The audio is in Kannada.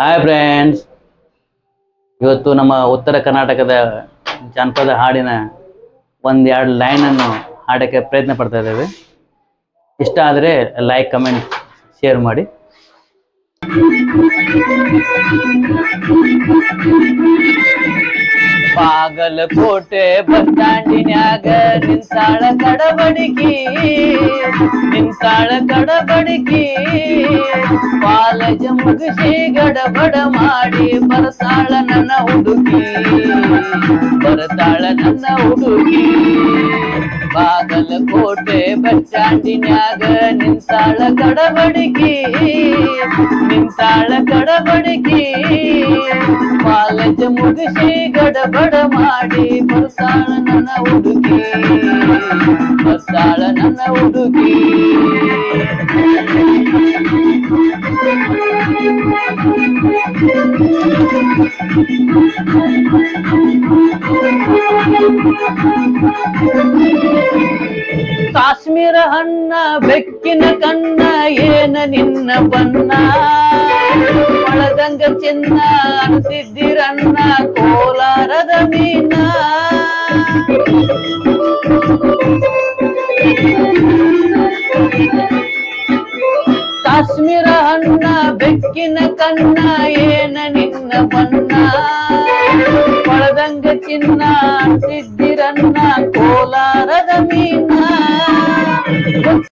ಹಾಯ್ ಫ್ರೆಂಡ್ಸ್ ಇವತ್ತು ನಮ್ಮ ಉತ್ತರ ಕರ್ನಾಟಕದ ಜಾನಪದ ಹಾಡಿನ ಒಂದೆರಡು ಲೈನನ್ನು ಹಾಡೋಕ್ಕೆ ಪ್ರಯತ್ನ ಪಡ್ತಾ ಇದ್ದೇವೆ. ಇಷ್ಟ ಆದರೆ ಲೈಕ್ ಕಮೆಂಟ್ ಶೇರ್ ಮಾಡಿ. ಬಾಗಲಕೋಟೆ ಬಸ್ ನಿಂತಾಳ ಕಡಬಡಿಕಿ ನಿಂತಾಳ ಕಡಬಡಿಕಿ. ಬಾಲಜ ಮುಗಿಸಿ ಗಡಬಡ ಮಾಡಿ ಬರತಾಳ ನನ್ನ ಹುಡುಗಿ ಬರತಾಳ ನನ್ನ ಹುಡುಗಿ ಬಾಗಲಕೋಟೆ ಕೋಟೆ ಬಚ್ಚಾಂಡಿನ್ಯಾಗ ನಿಂತಾಳ ಕಡಬಡಿಕಿ ನಿಂತಾಳ ಕಡಬಡಿಕಿ. ಕಾಲೇಜ್ ಮುಗಿಸಿ ಗಡಬಡ ಮಾಡಿ ಬರ್ತಾಳ ನನ್ನ ಹುಡುಗಿ ಬರ್ತಾಳ ನನ್ನ ಹುಡುಗಿ. ಕಾಶ್ಮೀರ ಹಣ್ಣ ಬೆಕ್ಕಿನ ಕಣ್ಣ ಏನ ನಿನ್ನ ಬಣ್ಣ? ಒಳದಂಗ ಚಿನ್ನ ಅನ್ಸಿದ್ದಿರನ್ನ ಕೋಲಾರದ ಕಾಶ್ಮೀರ ಅಣ್ಣ ಬೆಕ್ಕಿನ ಕಣ್ಣ ಏನ ನಿನ್ನ ಬಣ್ಣ? ಒಳದಂಗ ಚಿನ್ನ ಅಂತಿದ್ದಿರನ್ನ ಕೋಲಾರ